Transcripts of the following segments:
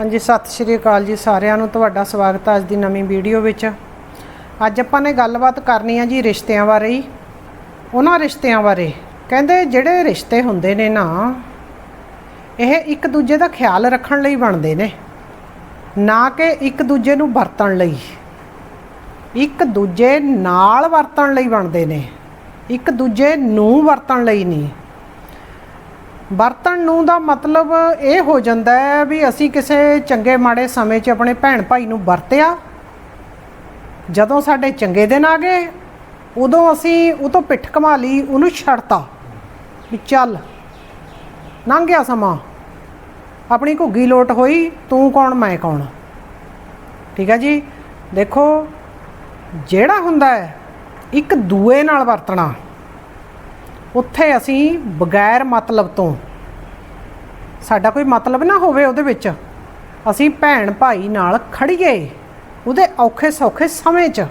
ਹਾਂਜੀ, ਸਤਿ ਸ਼੍ਰੀ ਅਕਾਲ ਜੀ ਸਾਰਿਆਂ ਨੂੰ। ਤੁਹਾਡਾ ਸਵਾਗਤ ਹੈ ਅੱਜ ਦੀ ਨਵੀਂ ਵੀਡੀਓ ਵਿੱਚ। ਅੱਜ ਆਪਾਂ ਨੇ ਗੱਲਬਾਤ ਕਰਨੀ ਆ ਜੀ ਰਿਸ਼ਤਿਆਂ ਬਾਰੇ ਹੀ। ਉਹਨਾਂ ਰਿਸ਼ਤਿਆਂ ਬਾਰੇ। ਕਹਿੰਦੇ ਜਿਹੜੇ ਰਿਸ਼ਤੇ ਹੁੰਦੇ ਨੇ ਨਾ, ਇਹ ਇੱਕ ਦੂਜੇ ਦਾ ਖਿਆਲ ਰੱਖਣ ਲਈ ਬਣਦੇ ਨੇ। ਨਾ ਕਿ ਇੱਕ ਦੂਜੇ ਨੂੰ ਵਰਤਣ ਲਈ। ਇੱਕ ਦੂਜੇ ਨਾਲ ਵਰਤਣ ਲਈ ਬਣਦੇ ਨੇ। ਇੱਕ ਦੂਜੇ ਨੂੰ ਵਰਤਣ ਲਈ ਨਹੀਂ। ਵਰਤਣ ਨੂੰ ਦਾ ਮਤਲਬ ਇਹ ਹੋ ਜਾਂਦਾ ਹੈ ਵੀ ਅਸੀਂ ਕਿਸੇ ਚੰਗੇ ਮਾੜੇ ਸਮੇਂ 'ਚ ਆਪਣੇ ਭੈਣ ਭਾਈ ਨੂੰ ਵਰਤਿਆ। ਜਦੋਂ ਸਾਡੇ ਚੰਗੇ ਦਿਨ ਆ ਗਏ, ਉਦੋਂ ਅਸੀਂ ਉਹ ਤੋਂ ਪਿੱਠ ਕਮਾ ਲਈ, ਉਹਨੂੰ ਛੱਡਤਾ। ਵੀ ਚੱਲ, ਲੰਘ ਗਿਆ ਸਮਾਂ। ਆਪਣੀ ਘੁੱਗੀ ਲੋਟ ਹੋਈ, ਤੂੰ ਕੌਣ, ਮੈਂ ਕੌਣ? ਠੀਕ ਹੈ ਜੀ? ਦੇਖੋ, ਜਿਹੜਾ ਹੁੰਦਾ ਹੈ, ਇੱਕ ਦੂਏ ਨਾਲ ਵਰਤਣਾ। ਉੱਥੇ ਅਸੀਂ ਬਗੈਰ ਮਤਲਬ ਤੋਂ ਸਾਡਾ ਕੋਈ ਮਤਲਬ ਨਾ ਹੋਵੇ ਉਹਦੇ ਵਿੱਚ। ਅਸੀਂ ਭੈਣ ਭਾਈ ਨਾਲ ਖੜੀਏ ਉਹਦੇ ਔਖੇ ਸੌਖੇ ਸਮੇਂ 'ਚ।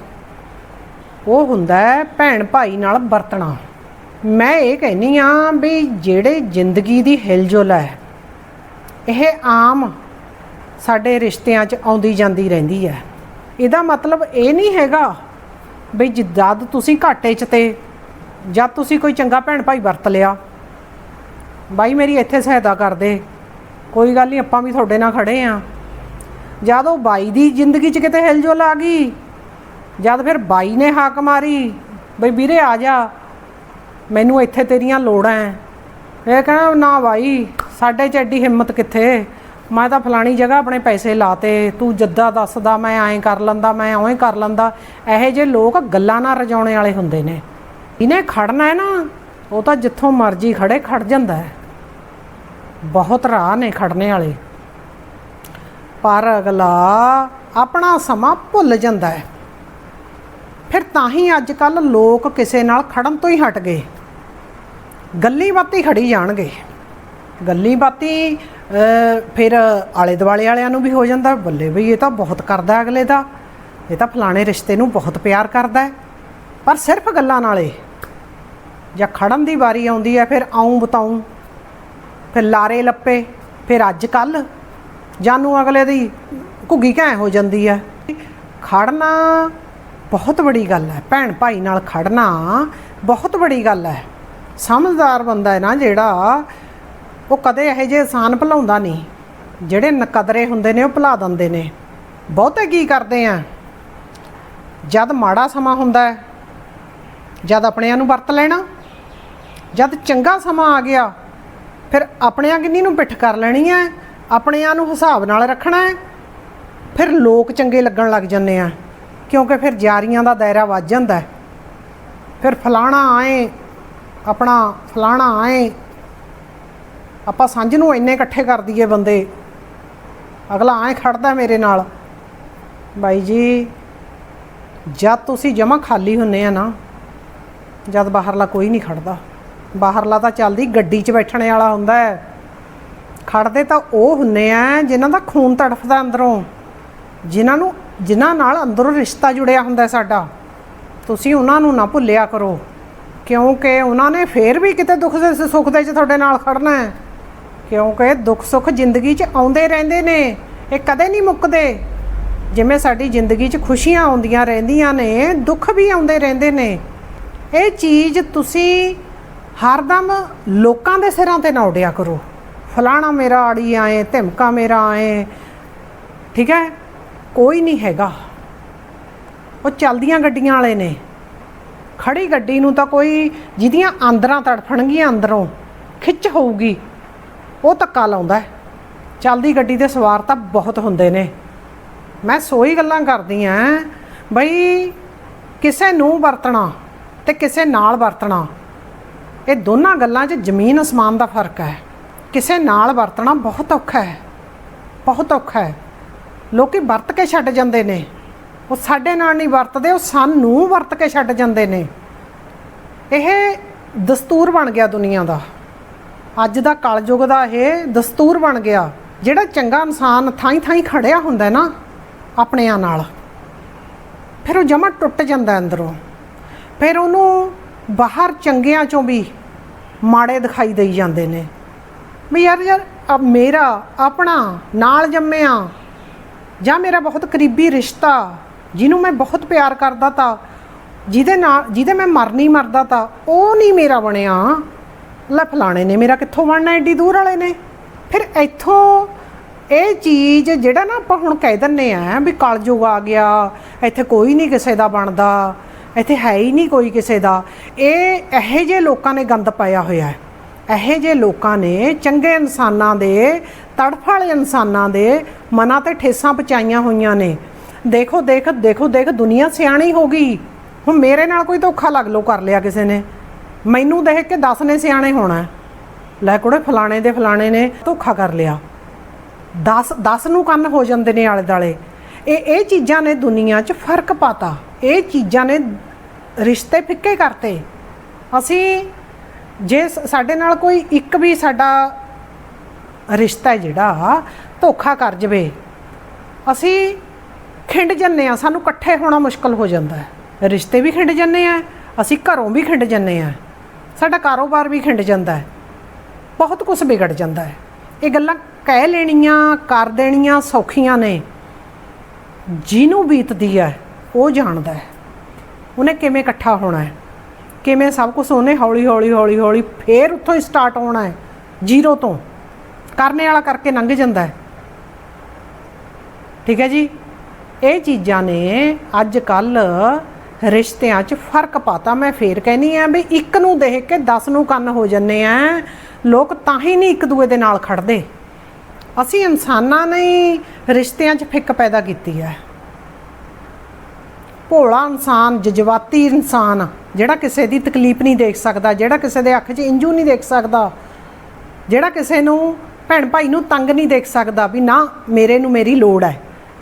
ਉਹ ਹੁੰਦਾ ਹੈ ਭੈਣ ਭਾਈ ਨਾਲ ਵਰਤਣਾ। ਮੈਂ ਇਹ ਕਹਿੰਨੀ ਆ ਵੀ ਜਿਹੜੇ ਜ਼ਿੰਦਗੀ ਦੀ ਹਿਲਜੁਲ ਹੈ, ਇਹ ਆਮ ਸਾਡੇ ਰਿਸ਼ਤਿਆਂ 'ਚ ਆਉਂਦੀ ਜਾਂਦੀ ਰਹਿੰਦੀ ਹੈ। ਇਹਦਾ ਮਤਲਬ ਇਹ ਨਹੀਂ ਹੈਗਾ ਵੀ ਜਦ ਤੁਸੀਂ ਘਾਟੇ 'ਚ ਤੇ ਜਦ ਤੁਸੀਂ ਕੋਈ ਚੰਗਾ ਭੈਣ ਭਾਈ ਵਰਤ ਲਿਆ ਬਾਈ ਮੇਰੀ ਇੱਥੇ ਸਹਾਇਤਾ ਕਰ ਦੇ। ਕੋਈ ਗੱਲ ਨਹੀਂ ਆਪਾਂ ਵੀ ਤੁਹਾਡੇ ਨਾਲ ਖੜੇ ਆ। ਜਦ ਉਹ ਬਾਈ ਦੀ ਜ਼ਿੰਦਗੀ 'ਚ ਕਿਤੇ ਹਿਲਜੁਲ ਆ ਗਈ, ਜਦ ਫਿਰ ਬਾਈ ਨੇ ਹਾਕ ਮਾਰੀ, ਬਈ ਵੀਰੇ ਆ ਜਾ, ਮੈਨੂੰ ਇੱਥੇ ਤੇਰੀਆਂ ਲੋੜਾਂ ਐ। ਇਹ ਕਹਿੰਦਾ, ਨਾ ਬਾਈ, ਸਾਡੇ 'ਚ ਐਡੀ ਹਿੰਮਤ ਕਿੱਥੇ? ਮੈਂ ਤਾਂ ਫਲਾਣੀ ਜਗ੍ਹਾ ਆਪਣੇ ਪੈਸੇ ਲਾਤੇ, ਤੂੰ ਜੱਦਾ ਦੱਸਦਾ, ਮੈਂ ਐਂ ਕਰ ਲੈਂਦਾ, ਮੈਂ ਉਵੇਂ ਕਰ ਲੈਂਦਾ। ਇਹੋ ਜਿਹੇ ਲੋਕ ਗੱਲਾਂ ਨਾਲ ਰਜਾਉਣੇ ਵਾਲੇ ਹੁੰਦੇ ਨੇ। ਇਹਨੇ ਖੜਨਾ ਹੈ ਨਾ, ਉਹ ਤਾਂ ਜਿੱਥੋਂ ਮਰਜ਼ੀ ਖੜੇ, ਖੜ ਜਾਂਦਾ ਹੈ। ਬਹੁਤ ਰਾਹ ਨੇ ਖੜਨੇ ਵਾਲੇ। ਪਰ ਅਗਲਾ ਆਪਣਾ ਸਮਾਂ ਭੁੱਲ ਜਾਂਦਾ ਹੈ। ਫਿਰ ਤਾਂ ਹੀ ਅੱਜ ਕੱਲ ਲੋਕ ਕਿਸੇ ਨਾਲ ਖੜਨ ਤੋਂ ਹੀ ਹਟ ਗਏ। ਗੱਲੀ ਬਾਤੀ ਖੜੀ ਜਾਣਗੇ। ਗੱਲੀ ਬਾਤੀ ਫਿਰ ਆਲੇ ਦੁਆਲੇ ਵਾਲਿਆਂ ਨੂੰ ਵੀ ਹੋ ਜਾਂਦਾ, ਬੱਲੇ ਬਈ ਇਹ ਤਾਂ ਬਹੁਤ ਕਰਦਾ ਅਗਲੇ ਦਾ। ਇਹ ਤਾਂ ਫਲਾਣੇ ਰਿਸ਼ਤੇ ਨੂੰ ਬਹੁਤ ਪਿਆਰ ਕਰਦਾ ਹੈ। ਪਰ ਸਿਰਫ ਗੱਲਾਂ ਨਾਲੇ। ਜਾਂ ਖੜਨ ਦੀ ਵਾਰੀ ਆਉਂਦੀ ਹੈ, ਫਿਰ ਆਉਂ ਬਤਾਉਂ ਫਿਰ ਲਾਰੇ ਲੱਪੇ, ਫਿਰ ਅੱਜ ਕੱਲ ਜਾਨੂੰ ਅਗਲੇ ਦੀ ਘੁੱਗੀ ਘੈ ਹੋ ਜਾਂਦੀ ਹੈ। ਖੜਨਾ ਬਹੁਤ ਬੜੀ ਗੱਲ ਹੈ, ਭੈਣ ਭਾਈ ਨਾਲ ਖੜਨਾ ਬਹੁਤ ਬੜੀ ਗੱਲ ਹੈ। ਸਮਝਦਾਰ ਬੰਦਾ ਹੈ ਨਾ ਜਿਹੜਾ, ਉਹ ਕਦੇ ਇਹੋ ਜਿਹੇ ਆਸਾਨ ਭੁਲਾਉਂਦਾ ਨਹੀਂ। ਜਿਹੜੇ ਨਕਦਰੇ ਹੁੰਦੇ ਨੇ, ਉਹ ਭੁਲਾ ਦਿੰਦੇ ਨੇ। ਬਹੁਤੇ ਕੀ ਕਰਦੇ ਆ? ਜਦ ਮਾੜਾ ਸਮਾਂ ਹੁੰਦਾ ਹੈ, ਜਦ ਆਪਣਿਆਂ ਨੂੰ ਵਰਤ ਲੈਣਾ, ਜਦ ਚੰਗਾ ਸਮਾਂ ਆ ਗਿਆ ਫਿਰ ਆਪਣਿਆਂ ਕਿੰਨੀ ਨੂੰ ਪਿੱਠ ਕਰ ਲੈਣੀ ਹੈ ਆਪਣਿਆਂ ਨੂੰ ਹਿਸਾਬ ਨਾਲ ਰੱਖਣਾ ਹੈ ਫਿਰ ਲੋਕ ਚੰਗੇ ਲੱਗਣ ਲੱਗ ਜਾਂਦੇ ਆ, ਕਿਉਂਕਿ ਫਿਰ ਜਾਰੀਆਂ ਦਾ ਦਾਇਰਾ ਵੱਜ ਜਾਂਦਾ ਫਿਰ ਫਲਾਣਾ ਆਏ, ਆਪਣਾ ਫਲਾਣਾ ਆਏ। ਆਪਾਂ ਸਾਂਝ ਨੂੰ ਇੰਨੇ ਇਕੱਠੇ ਕਰ ਦਈਏ ਬੰਦੇ। ਅਗਲਾ ਆਏ ਖੜਦਾ ਮੇਰੇ ਨਾਲ, ਬਾਈ ਜੀ, ਜਦ ਤੁਸੀਂ ਜਮਾ ਖਾਲੀ ਹੁੰਨੇ ਆ ਨਾ, ਜਦ ਬਾਹਰਲਾ ਕੋਈ ਨਹੀਂ ਖੜਦਾ। ਬਾਹਰਲਾ ਤਾਂ ਚੱਲਦੀ, ਗੱਡੀ 'ਚ ਬੈਠਣੇ ਵਾਲਾ ਹੁੰਦਾ ਹੈ। ਖੜਦੇ ਤਾਂ ਉਹ ਹੁੰਨੇ ਆ, ਜਿਨ੍ਹਾਂ ਦਾ ਖੂਨ ਤੜਫਦਾ ਅੰਦਰੋਂ। ਜਿਨ੍ਹਾਂ ਨੂੰ, ਜਿਨ੍ਹਾਂ ਨਾਲ ਅੰਦਰੋਂ ਰਿਸ਼ਤਾ ਜੁੜਿਆ ਹੁੰਦਾ ਸਾਡਾ। ਤੁਸੀਂ ਉਹਨਾਂ ਨੂੰ ਨਾ ਭੁੱਲਿਆ ਕਰੋ, ਕਿਉਂਕਿ ਉਹਨਾਂ ਨੇ ਫੇਰ ਵੀ ਕਿਤੇ ਦੁੱਖ ਦੇ, ਸੁੱਖ ਦੇ 'ਚ ਤੁਹਾਡੇ ਨਾਲ ਖੜਨਾ ਹੈ। ਕਿਉਂਕਿ ਦੁੱਖ ਸੁੱਖ ਜ਼ਿੰਦਗੀ 'ਚ ਆਉਂਦੇ ਰਹਿੰਦੇ ਨੇ, ਇਹ ਕਦੇ ਨਹੀਂ ਮੁੱਕਦੇ। ਜਿਵੇਂ ਸਾਡੀ ਜ਼ਿੰਦਗੀ 'ਚ ਖੁਸ਼ੀਆਂ ਆਉਂਦੀਆਂ ਰਹਿੰਦੀਆਂ ਨੇ, ਦੁੱਖ ਵੀ ਆਉਂਦੇ ਰਹਿੰਦੇ ਨੇ। ਇਹ ਚੀਜ਼ ਤੁਸੀਂ ਹਰਦਮ ਲੋਕਾਂ ਦੇ ਸਿਰਾਂ ਤੇ ਨਾ ਉਡਿਆ ਕਰੋ। ਫਲਾਣਾ ਮੇਰਾ ਆੜੀ ਆਏ, ਧਮਕਾ ਮੇਰਾ ਆਏ। ਠੀਕ ਹੈ? ਕੋਈ ਨਹੀਂ ਹੈਗਾ। ਉਹ ਚਲਦੀਆਂ ਗੱਡੀਆਂ ਵਾਲੇ ਨੇ। ਖੜੀ ਗੱਡੀ ਨੂੰ ਤਾਂ ਕੋਈ, ਜਿਹਦੀਆਂ ਆਂਦਰਾਂ ਤੜਫਣਗੀਆਂ ਅੰਦਰੋਂ, ਖਿੱਚ ਹੋਊਗੀ। ਉਹ ਧੱਕਾ ਲਾਉਂਦਾ ਹੈ। ਚੱਲਦੀ ਗੱਡੀ ਦੇ ਸਵਾਰ ਤਾਂ ਬਹੁਤ ਹੁੰਦੇ ਨੇ। ਮੈਂ ਸੋਈ ਗੱਲਾਂ ਕਰਦੀ ਆਂ, ਬਈ ਕਿਸੇ ਨੂੰ ਵਰਤਣਾ ਤੇ ਕਿਸੇ ਨਾਲ ਵਰਤਣਾ। ਇਹ ਦੋਨਾਂ ਗੱਲਾਂ 'ਚ ਜ਼ਮੀਨ ਅਸਮਾਨ ਦਾ ਫ਼ਰਕ ਹੈ। ਕਿਸੇ ਨਾਲ ਵਰਤਣਾ ਬਹੁਤ ਔਖਾ ਹੈ। ਬਹੁਤ ਔਖਾ ਹੈ। ਲੋਕੀ ਵਰਤ ਕੇ ਛੱਡ ਜਾਂਦੇ ਨੇ। ਉਹ ਸਾਡੇ ਨਾਲ ਨਹੀਂ ਵਰਤਦੇ, ਉਹ ਸਾਨੂੰ ਵਰਤ ਕੇ ਛੱਡ ਜਾਂਦੇ ਨੇ। ਇਹ ਦਸਤੂਰ ਬਣ ਗਿਆ ਦੁਨੀਆ ਦਾ। ਅੱਜ ਦਾ ਕਲਯੁਗ ਦਾ ਇਹ ਦਸਤੂਰ ਬਣ ਗਿਆ, ਜਿਹੜਾ ਚੰਗਾ ਇਨਸਾਨ ਥਾਈ ਥਾਈ ਖੜਿਆ ਹੁੰਦਾ ਨਾ, ਆਪਣਿਆਂ ਨਾਲ। ਫਿਰ ਉਹ ਜਮਾ ਟੁੱਟ ਜਾਂਦਾ ਅੰਦਰੋਂ। ਫਿਰ ਉਹਨੂੰ ਬਾਹਰ ਚੰਗਿਆਂ ਚੋਂ ਵੀ ਮਾੜੇ ਦਿਖਾਈ ਦੇਈ ਜਾਂਦੇ ਨੇ। ਵੀ ਯਾਰ ਯਾਰ ਅਬ ਮੇਰਾ, ਆਪਣਾ ਨਾਲ ਜੰਮਿਆ ਜਾਂ ਮੇਰਾ ਬਹੁਤ ਕਰੀਬੀ ਰਿਸ਼ਤਾ ਜਿਹਨੂੰ ਮੈਂ ਬਹੁਤ ਪਿਆਰ ਕਰਦਾ ਤਾ, ਜਿਹਦੇ ਨਾਲ, ਜਿਹਦੇ ਮੈਂ ਮਰ ਨਹੀਂ ਮਰਦਾ ਤਾ ਉਹ ਨਹੀਂ ਮੇਰਾ ਬਣਿਆ। ਲੈ ਫਲਾਣੇ ਨੇ ਮੇਰਾ ਕਿੱਥੋਂ ਬਣਨਾ ਐਡੀ ਦੂਰ ਵਾਲੇ ਨੇ। ਫਿਰ ਇੱਥੋਂ ਇਹ ਚੀਜ਼ ਜਿਹੜਾ ਨਾ ਆਪਾਂ ਹੁਣ ਕਹਿ ਦਿੰਨੇ ਆ ਵੀ ਕਲਯੁਗ ਆ ਗਿਆ, ਇੱਥੇ ਕੋਈ ਨਹੀਂ ਕਿਸੇ ਦਾ ਬਣਦਾ। ਇੱਥੇ ਹੈ ਹੀ ਨਹੀਂ ਕੋਈ ਕਿਸੇ ਦਾ। ਇਹ ਇਹੋ ਜਿਹੇ ਲੋਕਾਂ ਨੇ ਗੰਦ ਪਾਇਆ ਹੋਇਆ ਹੈ। ਇਹੋ ਜਿਹੇ ਲੋਕਾਂ ਨੇ ਚੰਗੇ ਇਨਸਾਨਾਂ ਦੇ, ਤੜਫ ਵਾਲੇ ਇਨਸਾਨਾਂ ਦੇ ਮਨਾਂ ਤੇ ਠੇਸਾਂ ਪਚਾਈਆਂ ਹੋਈਆਂ ਨੇ। ਦੇਖੋ, ਦੇਖ ਦੇਖੋ, ਦੇਖ, ਦੁਨੀਆ ਸਿਆਣੀ ਹੋ ਗਈ। ਹੁਣ ਮੇਰੇ ਨਾਲ ਕੋਈ ਧੋਖਾ ਲੱਗ ਲੋ ਕਰ ਲਿਆ ਕਿਸੇ ਨੇ। ਮੈਨੂੰ ਦੇਖ ਕੇ 10 ਨੇ ਸਿਆਣੇ ਹੋਣਾ। ਲੈ ਕੁੜੇ, ਫਲਾਣੇ ਦੇ ਫਲਾਣੇ ਨੇ ਧੋਖਾ ਕਰ ਲਿਆ। 10 10 ਨੂੰ ਕੰਨ ਹੋ ਜਾਂਦੇ ਨੇ ਆਲੇ ਦਾਲੇ ਇਹ ਇਹ ਚੀਜ਼ਾਂ ਨੇ ਦੁਨੀਆ 'ਚ ਫ਼ਰਕ ਪਾਤਾ। ਇਹ ਚੀਜ਼ਾਂ ਨੇ ਰਿਸ਼ਤੇ ਫਿੱਕੇ ਕਰਤੇ। ਅਸੀਂ ਜੇ ਸਾਡੇ ਨਾਲ ਕੋਈ ਇੱਕ ਵੀ ਸਾਡਾ ਰਿਸ਼ਤਾ ਜਿਹੜਾ, ਧੋਖਾ ਕਰ ਜਵੇ, ਅਸੀਂ ਖਿੰਡ ਜੰਨੇ ਆ, ਸਾਨੂੰ ਇਕੱਠੇ ਹੋਣਾ ਮੁਸ਼ਕਲ ਹੋ ਜਾਂਦਾ ਹੈ। ਰਿਸ਼ਤੇ ਵੀ ਖਿੰਡ ਜੰਨੇ ਆ, ਅਸੀਂ ਘਰੋਂ ਵੀ ਖਿੰਡ ਜੰਨੇ ਆ। ਸਾਡਾ ਕਾਰੋਬਾਰ ਵੀ ਖਿੰਡ ਜਾਂਦਾ ਹੈ। ਬਹੁਤ ਕੁਝ ਵਿਗੜ ਜਾਂਦਾ ਹੈ। ਇਹ ਗੱਲਾਂ ਕਹਿ ਲੈਣੀਆਂ, ਕਰ ਦੇਣੀਆਂ ਸੌਖੀਆਂ ਨੇ। ਜਿਹਨੂੰ ਬੀਤਦੀ ਹੈ, ਉਹ ਜਾਣਦਾ ਹੈ। ਉਹਨੇ ਕਿਵੇਂ ਇਕੱਠਾ ਹੋਣਾ ਹੈ? ਕਿਵੇਂ ਸਭ ਕੁਝ ਉਹਨੇ ਹੌਲੀ ਹੌਲੀ ਹੌਲੀ ਹੌਲੀ ਫੇਰ ਉੱਥੋਂ ਹੀ ਸਟਾਰਟ ਹੋਣਾ ਹੈ? ਜ਼ੀਰੋ ਤੋਂ। ਕਰਨੇ ਵਾਲਾ ਕਰਕੇ ਲੰਘ ਜਾਂਦਾ ਹੈ। ਠੀਕ ਹੈ ਜੀ? ਇਹ ਚੀਜ਼ਾਂ ਨੇ ਅੱਜ ਕੱਲ ਰਿਸ਼ਤਿਆਂ 'ਚ ਫ਼ਰਕ ਪਾਤਾ। ਮੈਂ ਫੇਰ ਕਹਿਨੀ ਆ ਵੀ ਇੱਕ ਨੂੰ ਦੇਖ ਕੇ 10 ਨੂੰ ਕੰਨ ਹੋ ਜੰਨੇ ਆ। ਲੋਕ ਤਾਂ ਹੀ ਨਹੀਂ ਇੱਕ ਦੂਏ ਦੇ ਨਾਲ ਖੜਦੇ। ਅਸੀਂ ਇਨਸਾਨਾਂ ਨੇ ਰਿਸ਼ਤਿਆਂ 'ਚ ਫਿੱਕ ਪੈਦਾ ਕੀਤੀ ਹੈ। ਭੋਲਾ ਇਨਸਾਨ ਜਜ਼ਬਾਤੀ ਇਨਸਾਨ ਜਿਹੜਾ ਕਿਸੇ ਦੀ ਤਕਲੀਫ ਨਹੀਂ ਦੇਖ ਸਕਦਾ ਜਿਹੜਾ ਕਿਸੇ ਦੇ ਅੱਖ 'ਚ ਇੰਜੂ ਨਹੀਂ ਦੇਖ ਸਕਦਾ ਜਿਹੜਾ ਕਿਸੇ ਨੂੰ ਭੈਣ ਭਾਈ ਨੂੰ ਤੰਗ ਨਹੀਂ ਦੇਖ ਸਕਦਾ ਵੀ ਨਾ ਮੇਰੇ ਨੂੰ ਮੇਰੀ ਲੋੜ ਹੈ।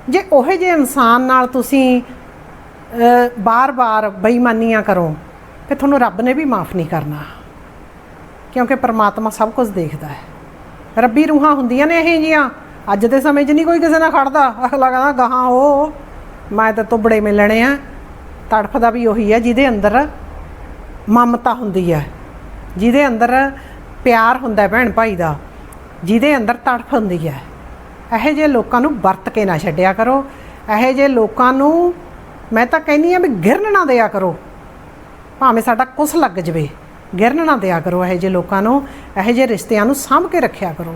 ਜੇ ਉਹੇ ਜਿਹੇ ਇਨਸਾਨ ਨਾਲ ਤੁਸੀਂ ਅ, ਬਾਰ-ਬਾਰ ਬੇਈਮਾਨੀਆਂ ਕਰੋ ਤੇ ਤੁਹਾਨੂੰ ਰੱਬ ਨੇ ਵੀ ਮਾਫ ਨਹੀਂ ਕਰਨਾ। ਕਿਉਂਕਿ ਪਰਮਾਤਮਾ ਸਭ ਕੁਝ ਦੇਖਦਾ ਹੈ। ਰੱਬੀ ਰੂਹਾਂ ਹੁੰਦੀਆਂ ਨੇ ਇਹ ਜੀਆਂ ਅੱਜ ਦੇ ਸਮੇਂ 'ਚ ਨਹੀਂ ਕੋਈ ਕਿਸੇ ਨਾਲ ਖੜਦਾ। ਅਗਲਾ ਕਹਿੰਦਾ ਗਾਹਾਂ ਉਹ ਮੈਂ ਤਾਂ ਤੁਬੜੇ ਬੜੇ ਮਿਲਣੇ ਆ। ਤੜਫਦਾ ਵੀ ਉਹੀ ਹੈ ਜਿਹਦੇ ਅੰਦਰ ਮਮਤਾ ਹੁੰਦੀ ਹੈ ਜਿਹਦੇ ਅੰਦਰ ਪਿਆਰ ਹੁੰਦਾ ਭੈਣ ਭਾਈ ਦਾ, ਜਿਹਦੇ ਅੰਦਰ ਤੜਫ ਹੁੰਦੀ ਹੈ ਇਹੋ ਜਿਹੇ ਲੋਕਾਂ ਨੂੰ ਵਰਤ ਕੇ ਨਾ ਛੱਡਿਆ ਕਰੋ। ਇਹੋ ਜਿਹੇ ਲੋਕਾਂ ਨੂੰ ਮੈਂ ਤਾਂ ਕਹਿੰਦੀ ਆ ਵੀ ਗਿਰਨ ਨਾ ਦਿਆ ਕਰੋ। ਭਾਵੇਂ ਸਾਡਾ ਕੁਛ ਲੱਗ ਜਵੇ ਗਿਰਨ ਨਾ ਦਿਆ ਕਰੋ ਇਹੋ ਜਿਹੇ ਲੋਕਾਂ ਨੂੰ, ਇਹੋ ਜਿਹੇ ਰਿਸ਼ਤਿਆਂ ਨੂੰ ਸਾਂਭ ਕੇ ਰੱਖਿਆ ਕਰੋ।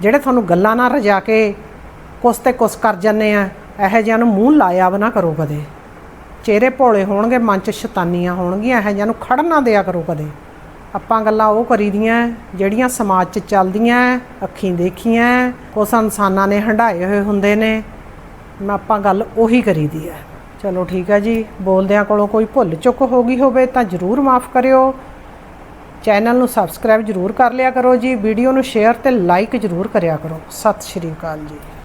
ਜਿਹੜੇ ਤੁਹਾਨੂੰ ਗੱਲਾਂ ਨਾਲ ਰਜਾ ਕੇ ਕੁਛ ਤੇ ਕੁਛ ਕਰ ਜਾਂਦੇ ਆ ਇਹੋ ਜਿਹਿਆਂ ਨੂੰ ਮੂੰਹ ਲਾਇਆ ਵੀ ਨਾ ਕਰੋ ਕਦੇ। ਚਿਹਰੇ ਭੋਲੇ ਹੋਣਗੇ, ਮਨ 'ਚ ਸ਼ੈਤਾਨੀਆਂ ਹੋਣਗੀਆਂ, ਇਹੋ ਜਿਹਿਆਂ ਨੂੰ ਖੜਨ ਨਾ ਦਿਆ ਕਰੋ ਕਦੇ। ਆਪਾਂ ਗੱਲਾਂ ਉਹ ਕਰੀਦੀਆਂ, ਜਿਹੜੀਆਂ ਸਮਾਜ 'ਚ ਚੱਲਦੀਆਂ, ਅੱਖੀਂ ਦੇਖੀਆਂ, ਕੁਛ ਇਨਸਾਨਾਂ ਨੇ ਹੰਡਾਏ ਹੋਏ ਹੁੰਦੇ ਨੇ, ਮੈਂ ਆਪਾਂ ਗੱਲ ਉਹੀ ਕਰੀਦੀ ਹੈ। ਚਲੋ ਠੀਕ ਹੈ ਜੀ, ਬੋਲਦਿਆਂ ਕੋਲੋਂ ਕੋਈ ਭੁੱਲ ਚੁੱਕ ਹੋ ਗਈ ਹੋਵੇ ਤਾਂ ਜਰੂਰ ਮਾਫ ਕਰਿਓ। ਚੈਨਲ ਨੂੰ ਸਬਸਕ੍ਰਾਈਬ ਜਰੂਰ ਕਰ ਲਿਆ ਕਰੋ ਜੀ, ਵੀਡੀਓ ਨੂੰ ਸ਼ੇਅਰ ਤੇ ਲਾਈਕ ਜਰੂਰ ਕਰਿਆ ਕਰੋ। ਸਤਿ ਸ਼੍ਰੀ ਅਕਾਲ ਜੀ।